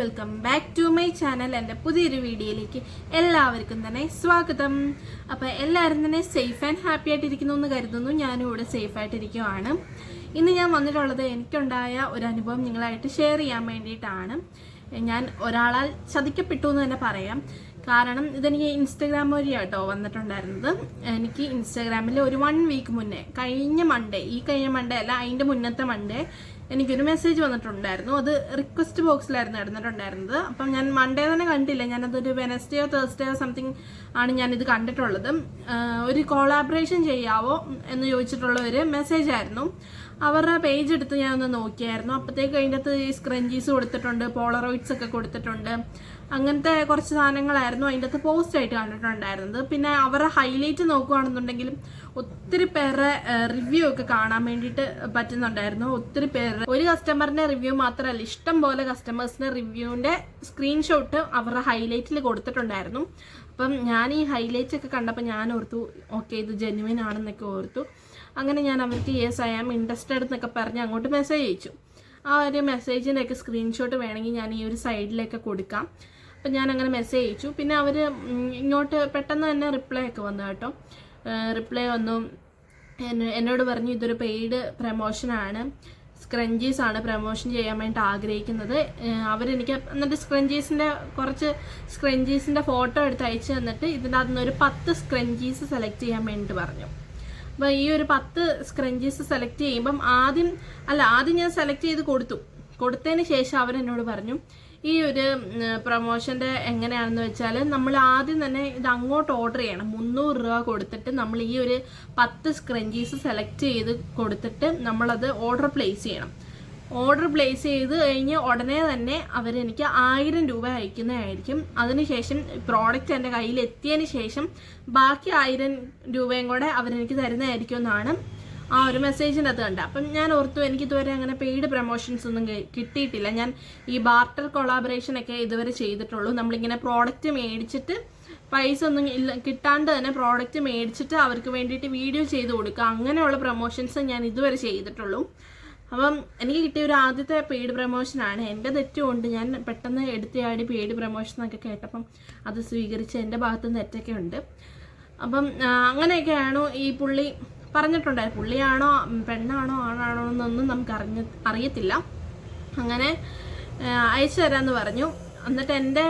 Welcome back to my channel എന്റെ പുതിയൊരു വീഡിയോയിലേക്ക് എല്ലാവർക്കും തന്നെ സ്വാഗതം. അപ്പോൾ എല്ലാവരും തന്നെ സേഫ് ആൻഡ് ഹാപ്പി ആയിട്ടിരിക്കുന്നു എന്ന് കരുതുന്നു. ഞാനും ഇവിടെ സേഫ് ആയിട്ടിരിക്കുവാണ്. ഇന്ന് ഞാൻ വന്നിട്ടുള്ളത് എനിക്കുണ്ടായ ഒരു അനുഭവം നിങ്ങളായിട്ട് ഷെയർ ചെയ്യാൻ വേണ്ടിയിട്ടാണ്. ഞാൻ ഒരാളാൽ ചതിക്കപ്പെട്ടു എന്ന് തന്നെ പറയാം. കാരണം ഇതെനിക്ക് ഇൻസ്റ്റഗ്രാം കേട്ടോ വന്നിട്ടുണ്ടായിരുന്നത്. എനിക്ക് ഇൻസ്റ്റാഗ്രാമിൽ ഒരു വൺ വീക്ക് മുന്നേ കഴിഞ്ഞ മൺഡേ ഈ കഴിഞ്ഞ മൺഡേ അല്ല അതിന്റെ മുന്നത്തെ മൺഡേ എനിക്കൊരു മെസ്സേജ് വന്നിട്ടുണ്ടായിരുന്നു. അത് റിക്വസ്റ്റ് ബോക്സിലായിരുന്നു ഇടുന്നിട്ടുണ്ടായിരുന്നത് അപ്പം ഞാൻ മൺഡേ തന്നെ കണ്ടില്ല. ഞാനതൊരു വെനസ്ഡേയോ തേഴ്സ്ഡേയോ സംതിങ് ആണ് ഞാനിത് കണ്ടിട്ടുള്ളത്. ഒരു കോളാബറേഷൻ ചെയ്യാവോ എന്ന് ചോദിച്ചിട്ടുള്ള ഒരു മെസ്സേജ് ആയിരുന്നു. അവരുടെ പേജ് എടുത്ത് ഞാൻ ഒന്ന് നോക്കിയായിരുന്നു. അപ്പോഴത്തേക്ക് അതിന്റെ അകത്ത് ഈ സ്ക്രഞ്ചീസ് കൊടുത്തിട്ടുണ്ട് പോളറോയിഡ്സ് ഒക്കെ കൊടുത്തിട്ടുണ്ട്. അങ്ങനത്തെ കുറച്ച് സാധനങ്ങളായിരുന്നു അതിന്റെ അകത്ത് പോസ്റ്റ് ആയിട്ട് കണ്ടിട്ടുണ്ടായിരുന്നത്. പിന്നെ അവരുടെ ഹൈലൈറ്റ് നോക്കുകയാണെന്നുണ്ടെങ്കിലും ഒത്തിരി പേരുടെ റിവ്യൂ ഒക്കെ കാണാൻ വേണ്ടിയിട്ട് പറ്റുന്നുണ്ടായിരുന്നു. ഒത്തിരി പേര് ഒരു കസ്റ്റമറിന്റെ റിവ്യൂ മാത്രമല്ല ഇഷ്ടം പോലെ കസ്റ്റമേഴ്സിന്റെ റിവ്യൂവിന്റെ സ്ക്രീൻഷോട്ട് അവരുടെ ഹൈലൈറ്റിൽ കൊടുത്തിട്ടുണ്ടായിരുന്നു. അപ്പം ഞാൻ ഈ ഹൈലൈറ്റ് ഒക്കെ കണ്ടപ്പോൾ ഞാൻ ഓർത്തു ഓക്കെ ഇത് ജെന്യുവൻ ആണെന്നൊക്കെ ഓർത്തു. അങ്ങനെ ഞാൻ അവർക്ക് യെസ് ഐ ആം ഇൻട്രസ്റ്റഡ് എന്നൊക്കെ പറഞ്ഞ് അങ്ങോട്ട് മെസ്സേജ് അയച്ചു. ആ ഒരു മെസ്സേജിന്റെയൊക്കെ സ്ക്രീൻഷോട്ട് വേണമെങ്കിൽ ഞാൻ ഈ ഒരു സൈഡിലേക്ക് കൊടുക്കാം. അപ്പം ഞാൻ അങ്ങനെ മെസ്സേജ് അയച്ചു. പിന്നെ അവർ ഇങ്ങോട്ട് പെട്ടെന്ന് തന്നെ റിപ്ലൈ ഒക്കെ വന്നു കേട്ടോ. റിപ്ലൈ വന്നു. എന്നോട് പറഞ്ഞു ഇതൊരു പെയ്ഡ് പ്രമോഷനാണ് സ്ക്രഞ്ചീസ് ആണ് പ്രമോഷൻ ചെയ്യാൻ വേണ്ടി ആഗ്രഹിക്കുന്നത്. അവരെനിക്ക് എന്നിട്ട് സ്ക്രഞ്ചീസിന്റെ കുറച്ച് സ്ക്രഞ്ചീസിന്റെ ഫോട്ടോ എടുത്ത് അയച്ചു തന്നിട്ട് ഇതിന്റെ നിന്ന് ഒരു പത്ത് സ്ക്രഞ്ചീസ് സെലക്ട് ചെയ്യാൻ വേണ്ടി പറഞ്ഞു. അപ്പോൾ ഈ ഒരു പത്ത് സ്ക്രഞ്ചീസ് സെലക്ട് ചെയ്യുമ്പം ആദ്യം അല്ല ആദ്യം ഞാൻ സെലക്ട് ചെയ്ത് കൊടുത്തു. കൊടുത്തതിന് ശേഷം അവരെന്നോട് പറഞ്ഞു ഈ ഒരു പ്രൊമോഷന്റെ എങ്ങനെയാണെന്ന് വെച്ചാൽ നമ്മൾ ആദ്യം തന്നെ ഇത് അങ്ങോട്ട് ഓർഡർ ചെയ്യണം. മുന്നൂറ് രൂപ കൊടുത്തിട്ട് നമ്മൾ ഈ ഒരു പത്ത് സ്ക്രഞ്ചീസ് സെലക്ട് ചെയ്ത് കൊടുത്തിട്ട് നമ്മളത് ഓർഡർ പ്ലേസ് ചെയ്യണം. ഓർഡർ പ്ലേസ് ചെയ്ത് കഴിഞ്ഞ് ഉടനെ തന്നെ അവരെനിക്ക് ആയിരം രൂപ അയക്കുന്നതായിരിക്കും. അതിനുശേഷം പ്രോഡക്റ്റ് എന്റെ കയ്യിൽ എത്തിയതിന് ശേഷം ബാക്കി ആയിരം രൂപയും കൂടെ അവരെനിക്ക് തരുന്നതായിരിക്കും എന്നാണ് ആ ഒരു മെസ്സേജിന്റെ അത് കണ്ട അപ്പം ഞാൻ ഓർത്തു എനിക്ക് ഇതുവരെ അങ്ങനെ പെയ്ഡ് പ്രൊമോഷൻസ് ഒന്നും കിട്ടിയിട്ടില്ല. ഞാൻ ഈ ബാർട്ടർ കൊളാബറേഷൻ ഒക്കെ ഇതുവരെ ചെയ്തിട്ടുള്ളൂ. നമ്മളിങ്ങനെ പ്രോഡക്റ്റ് മേടിച്ചിട്ട് പൈസ ഒന്നും ഇല്ല കിട്ടാണ്ട് തന്നെ പ്രോഡക്റ്റ് മേടിച്ചിട്ട് അവർക്ക് വേണ്ടിയിട്ട് വീഡിയോ ചെയ്ത് കൊടുക്കുക. അങ്ങനെയുള്ള പ്രൊമോഷൻസ് ഞാൻ ഇതുവരെ ചെയ്തിട്ടുള്ളൂ. അപ്പം എനിക്ക് കിട്ടിയ ഒരു ആദ്യത്തെ പെയ്ഡ് പ്രമോഷനാണ് എന്റെ തെറ്റുകൊണ്ട് ഞാൻ പെട്ടെന്ന് എടുത്തയാടി പെയ്ഡ് പ്രമോഷൻ എന്നൊക്കെ കേട്ടപ്പം അത് സ്വീകരിച്ച് എന്റെ ഭാഗത്ത് തെറ്റൊക്കെ ഉണ്ട്. അപ്പം അങ്ങനെയൊക്കെയാണ് ഈ പുള്ളി പറഞ്ഞിട്ടുണ്ടായി പുള്ളിയാണോ പെണ്ണാണോ ആണാണോ എന്നൊന്നും നമുക്ക് അറിഞ്ഞ അറിയത്തില്ല. അങ്ങനെ അയച്ചു തരാമെന്ന് പറഞ്ഞു. എന്നിട്ട് എന്റെ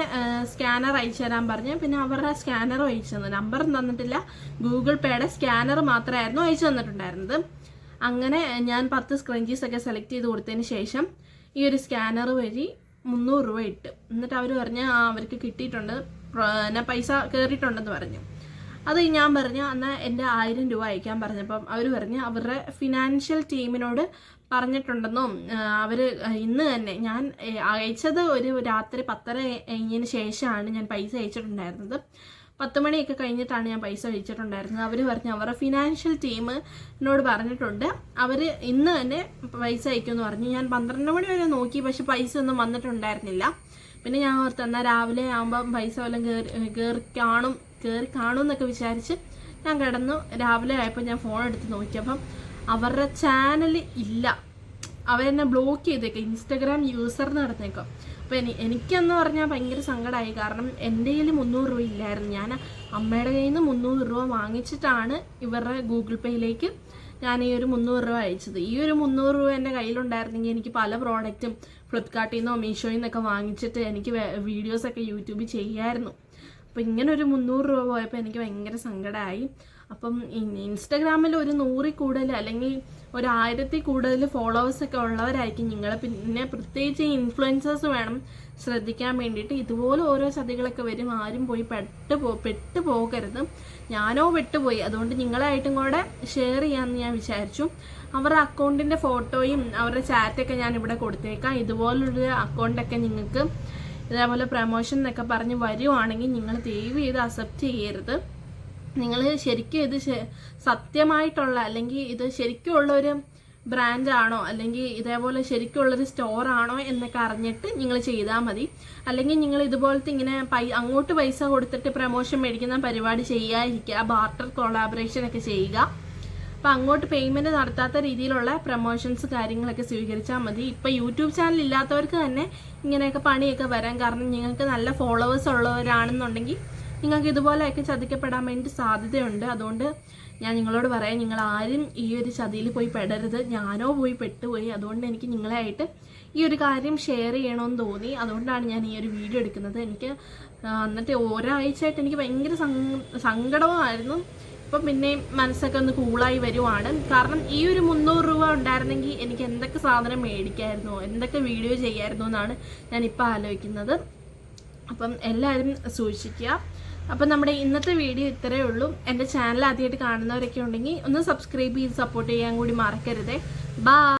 സ്കാനർ അയച്ചു തരാൻ പറഞ്ഞു. പിന്നെ അവരുടെ സ്കാനറും അയച്ചു തന്നു. നമ്പർ തന്നിട്ടില്ല. ഗൂഗിൾ പേയുടെ സ്കാനർ മാത്രമായിരുന്നു അയച്ചു തന്നിട്ടുണ്ടായിരുന്നത്. അങ്ങനെ ഞാൻ പത്ത് സ്ക്രഞ്ചീസ് ഒക്കെ സെലക്ട് ചെയ്ത് കൊടുത്തതിന് ശേഷം ഈ ഒരു സ്കാനർ വഴി മുന്നൂറ് രൂപ ഇട്ട്. എന്നിട്ട് അവർ പറഞ്ഞ് ആ അവർക്ക് കിട്ടിയിട്ടുണ്ട്. എന്നാ പൈസ കയറിയിട്ടുണ്ടെന്ന് പറഞ്ഞു. അത് ഞാൻ പറഞ്ഞു എന്നാൽ എന്റെ ആയിരം രൂപ അയക്കാൻ പറഞ്ഞപ്പം അവർ പറഞ്ഞ് അവരുടെ ഫിനാൻഷ്യൽ ടീമിനോട് പറഞ്ഞിട്ടുണ്ടെന്നും അവർ ഇന്ന് തന്നെ ഞാൻ അയച്ചത് ഒരു രാത്രി പത്തര കഴിഞ്ഞതിന് ശേഷമാണ് ഞാൻ പൈസ അയച്ചിട്ടുണ്ടായിരുന്നത്. പത്ത് മണിയൊക്കെ കഴിഞ്ഞിട്ടാണ് ഞാൻ പൈസ അയച്ചിട്ടുണ്ടായിരുന്നത്. അവർ പറഞ്ഞു അവരുടെ ഫിനാൻഷ്യൽ ടീം എന്നോട് പറഞ്ഞിട്ടുണ്ട്. അവർ ഇന്ന് തന്നെ പൈസ അയക്കുമെന്ന് പറഞ്ഞു. ഞാൻ പന്ത്രണ്ട് മണി വരെ നോക്കി പക്ഷെ പൈസ ഒന്നും വന്നിട്ടുണ്ടായിരുന്നില്ല. പിന്നെ ഞാൻ ഓർത്ത് എന്നാൽ രാവിലെ ആകുമ്പം പൈസ വല്ലതും കയറി കയറി കാണും കയറി കാണും എന്നൊക്കെ വിചാരിച്ച് ഞാൻ കിടന്നു. രാവിലെ ആയപ്പോൾ ഞാൻ ഫോൺ എടുത്ത് നോക്കിയപ്പം അവരുടെ ചാനൽ ഇല്ല. അവരെന്നെ ബ്ലോക്ക് ചെയ്തേക്കാം. ഇൻസ്റ്റഗ്രാം യൂസർ നടന്നേക്കാം അപ്പോൾ എനി എനിക്കെന്ന് പറഞ്ഞാൽ ഭയങ്കര സങ്കടമായി കാരണം എന്റെ കയ്യിൽ മുന്നൂറ് രൂപ ഇല്ലായിരുന്നു. ഞാൻ അമ്മയുടെ കയ്യിൽ നിന്ന് മുന്നൂറ് രൂപ വാങ്ങിച്ചിട്ടാണ് ഇവരുടെ ഗൂഗിൾ പേയിലേക്ക് ഞാൻ ഈ ഒരു മുന്നൂറ് രൂപ അയച്ചത്. ഈ ഒരു മുന്നൂറ് രൂപ എന്റെ കയ്യിലുണ്ടായിരുന്നെങ്കിൽ എനിക്ക് പല പ്രോഡക്റ്റും ഫ്ലിപ്കാർട്ടിൽ നിന്നോ മീഷോയിൽ നിന്നൊക്കെ വാങ്ങിച്ചിട്ട് എനിക്ക് വീഡിയോസൊക്കെ യൂട്യൂബിൽ ചെയ്യായിരുന്നു. അപ്പോൾ ഇങ്ങനെ ഒരു മുന്നൂറ് രൂപ പോയപ്പോൾ എനിക്ക് ഭയങ്കര സങ്കടമായി അപ്പം ഇൻസ്റ്റാഗ്രാമിൽ ഒരു നൂറിൽ കൂടുതൽ അല്ലെങ്കിൽ ഒരു ആയിരത്തിൽ കൂടുതൽ ഫോളോവേഴ്സൊക്കെ ഉള്ളവരായിരിക്കും നിങ്ങൾ പിന്നെ പ്രത്യേകിച്ച് ഇൻഫ്ലുവൻസേഴ്സ് വേണം ശ്രദ്ധിക്കാൻ വേണ്ടിയിട്ട്. ഇതുപോലെ ഓരോ ചതികളൊക്കെ വരും. ആരും പോയി പെട്ട് പോ പെട്ട് പോകരുത്. ഞാനോ പെട്ടുപോയി അതുകൊണ്ട് നിങ്ങളായിട്ടും കൂടെ ഷെയർ ചെയ്യാമെന്ന് ഞാൻ വിചാരിച്ചു. അവരുടെ അക്കൗണ്ടിന്റെ ഫോട്ടോയും അവരുടെ ചാറ്റൊക്കെ ഞാൻ ഇവിടെ കൊടുത്തേക്കാം. ഇതുപോലുള്ള അക്കൗണ്ടൊക്കെ നിങ്ങൾക്ക് ഇതേപോലെ പ്രമോഷൻ എന്നൊക്കെ പറഞ്ഞ് വരുവാണെങ്കിൽ നിങ്ങൾ ദയവ് ചെയ്ത് അക്സെപ്റ്റ് ചെയ്യരുത്. നിങ്ങൾ ശരിക്കും ഇത് സത്യമായിട്ടുള്ള അല്ലെങ്കിൽ ഇത് ശരിക്കും ഉള്ള ഒരു ബ്രാൻഡാണോ അല്ലെങ്കിൽ ഇതേപോലെ ശരിക്കുള്ളൊരു സ്റ്റോറാണോ എന്നൊക്കെ അറിഞ്ഞിട്ട് നിങ്ങൾ ചെയ്താൽ മതി. അല്ലെങ്കിൽ നിങ്ങൾ ഇതുപോലത്തെ ഇങ്ങനെ പൈ അങ്ങോട്ട് പൈസ കൊടുത്തിട്ട് പ്രമോഷൻ മേടിക്കുന്ന പരിപാടി ചെയ്യാതിരിക്കുക ബാർട്ടർ കൊളാബറേഷൻ ഒക്കെ ചെയ്യുക. അപ്പം അങ്ങോട്ട് പേയ്മെന്റ് നടത്താത്ത രീതിയിലുള്ള പ്രൊമോഷൻസ് കാര്യങ്ങളൊക്കെ സ്വീകരിച്ചാൽ മതി. ഇപ്പം യൂട്യൂബ് ചാനൽ ഇല്ലാത്തവർക്ക് തന്നെ ഇങ്ങനെയൊക്കെ പണിയൊക്കെ വരാം കാരണം നിങ്ങൾക്ക് നല്ല ഫോളോവേഴ്സ് ഉള്ളവരാണെന്നുണ്ടെങ്കിൽ നിങ്ങൾക്ക് ഇതുപോലെയൊക്കെ ചതിക്കപ്പെടാൻ വേണ്ടി സാധ്യതയുണ്ട്. അതുകൊണ്ട് ഞാൻ നിങ്ങളോട് പറയാം നിങ്ങൾ ആരും ഈ ഒരു ചതിയിൽ പോയി പെടരുത്. ഞാനോ പോയി പെട്ടുപോയി. അതുകൊണ്ട് എനിക്ക് നിങ്ങളായിട്ട് ഈ ഒരു കാര്യം ഷെയർ ചെയ്യണമെന്ന് തോന്നി. അതുകൊണ്ടാണ് ഞാൻ ഈ ഒരു വീഡിയോ എടുക്കുന്നത്. എനിക്ക് എന്നിട്ട് ഒരാഴ്ചയായിട്ട് എനിക്ക് ഭയങ്കര സങ്ക- സങ്കടമായിരുന്നു. ഇപ്പം പിന്നെ മനസ്സൊക്കെ ഒന്ന് കൂളായി വരുവാണ്. കാരണം ഈ ഒരു മുന്നൂറ് രൂപ ഉണ്ടായിരുന്നെങ്കിൽ എനിക്ക് എന്തൊക്കെ സാധനം മേടിക്കായിരുന്നു എന്തൊക്കെ വീഡിയോ ചെയ്യായിരുന്നു എന്നാണ് ഇപ്പം ആലോചിക്കുന്നത്. അപ്പം എല്ലാവരും സൂക്ഷിക്കുക. അപ്പം നമ്മുടെ ഇന്നത്തെ വീഡിയോ ഇത്രയേ ഉള്ളൂ. എന്റെ ചാനൽ ആദ്യമായിട്ട് കാണുന്നവരൊക്കെ ഉണ്ടെങ്കിൽ ഒന്ന് സബ്സ്ക്രൈബ് ചെയ്ത് സപ്പോർട്ട് ചെയ്യാൻ കൂടി മറക്കരുതേ. ബാ